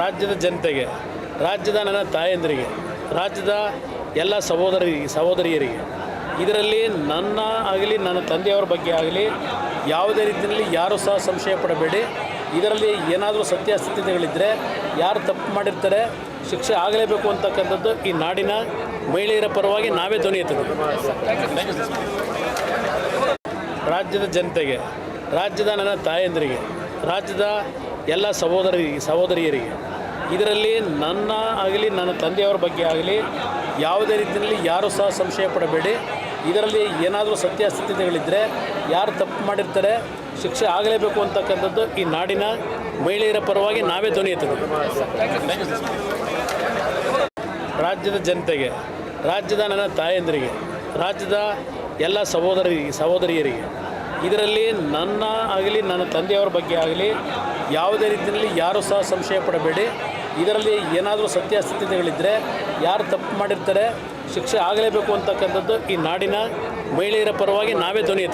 ರಾಜ್ಯದ ಜನತೆಗೆ, ರಾಜ್ಯದ ನನ್ನ ತಾಯಂದಿರಿಗೆ, ರಾಜ್ಯದ ಎಲ್ಲ ಸಹೋದರಿ, ಸಹೋದರಿಯರಿಗೆ, ಇದರಲ್ಲಿ ನನ್ನ ಆಗಲಿ, ನನ್ನ ತಂದೆಯವರ ಬಗ್ಗೆ ಆಗಲಿ ಯಾವುದೇ ರೀತಿಯಲ್ಲಿ ಯಾರೂ ಸಹ ಸಂಶಯ ಪಡಬೇಡಿ. ಇದರಲ್ಲಿ ಏನಾದರೂ ಸತ್ಯಾಸತ್ಯತೆಗಳಿದ್ದರೆ ಯಾರು ತಪ್ಪು ಮಾಡಿರ್ತಾರೆ, ಶಿಕ್ಷೆ ಆಗಲೇಬೇಕು ಅಂತಕ್ಕಂಥದ್ದು ಈ ನಾಡಿನ ಮಹಿಳೆಯರ ಪರವಾಗಿ ನಾವೇ ಧ್ವನಿ ರಾಜ್ಯದ ಜನತೆಗೆ, ರಾಜ್ಯದ ನನ್ನ ತಾಯಂದಿರಿಗೆ, ರಾಜ್ಯದ ಎಲ್ಲ ಸಹೋದರಿ ಸಹೋದರಿಯರಿಗೆ. ಇದರಲ್ಲಿ ನನ್ನ ಆಗಲಿ, ನನ್ನ ತಂದೆಯವರ ಬಗ್ಗೆ ಆಗಲಿ ಯಾವುದೇ ರೀತಿಯಲ್ಲಿ ಯಾರೂ ಸಹ ಸಂಶಯ ಪಡಬೇಡಿ. ಇದರಲ್ಲಿ ಏನಾದರೂ ಸತ್ಯಾಸ್ಥಿತಿಗಳಿದ್ದರೆ ಯಾರು ತಪ್ಪು ಮಾಡಿರ್ತಾರೆ, ಶಿಕ್ಷೆ ಆಗಲೇಬೇಕು ಅಂತಕ್ಕಂಥದ್ದು ಈ ನಾಡಿನ ಮಹಿಳೆಯರ ಪರವಾಗಿ ನಾವೇ ಧ್ವನಿ ರಾಜ್ಯದ ಜನತೆಗೆ, ರಾಜ್ಯದ ನನ್ನ ತಾಯಂದಿರಿಗೆ, ರಾಜ್ಯದ ಎಲ್ಲ ಸಹೋದರಿ, ಸಹೋದರಿಯರಿಗೆ, ಇದರಲ್ಲಿ ನನ್ನ ಆಗಲಿ, ನನ್ನ ತಂದೆಯವರ ಬಗ್ಗೆ ಆಗಲಿ ಯಾವುದೇ ರೀತಿಯಲ್ಲಿ ಯಾರೂ ಸಹ ಸಂಶಯ ಪಡಬೇಡಿ. ಇದರಲ್ಲಿ ಏನಾದರೂ ಸತ್ಯಾಸತ್ಯತೆಗಳಿದ್ದರೆ ಯಾರು ತಪ್ಪು ಮಾಡಿರ್ತಾರೆ, ಶಿಕ್ಷೆ ಆಗಲೇಬೇಕು ಅಂತಕ್ಕಂಥದ್ದು ಈ ನಾಡಿನ ಮಹಿಳೆಯರ ಪರವಾಗಿ ನಾವೇ ಧ್ವನಿ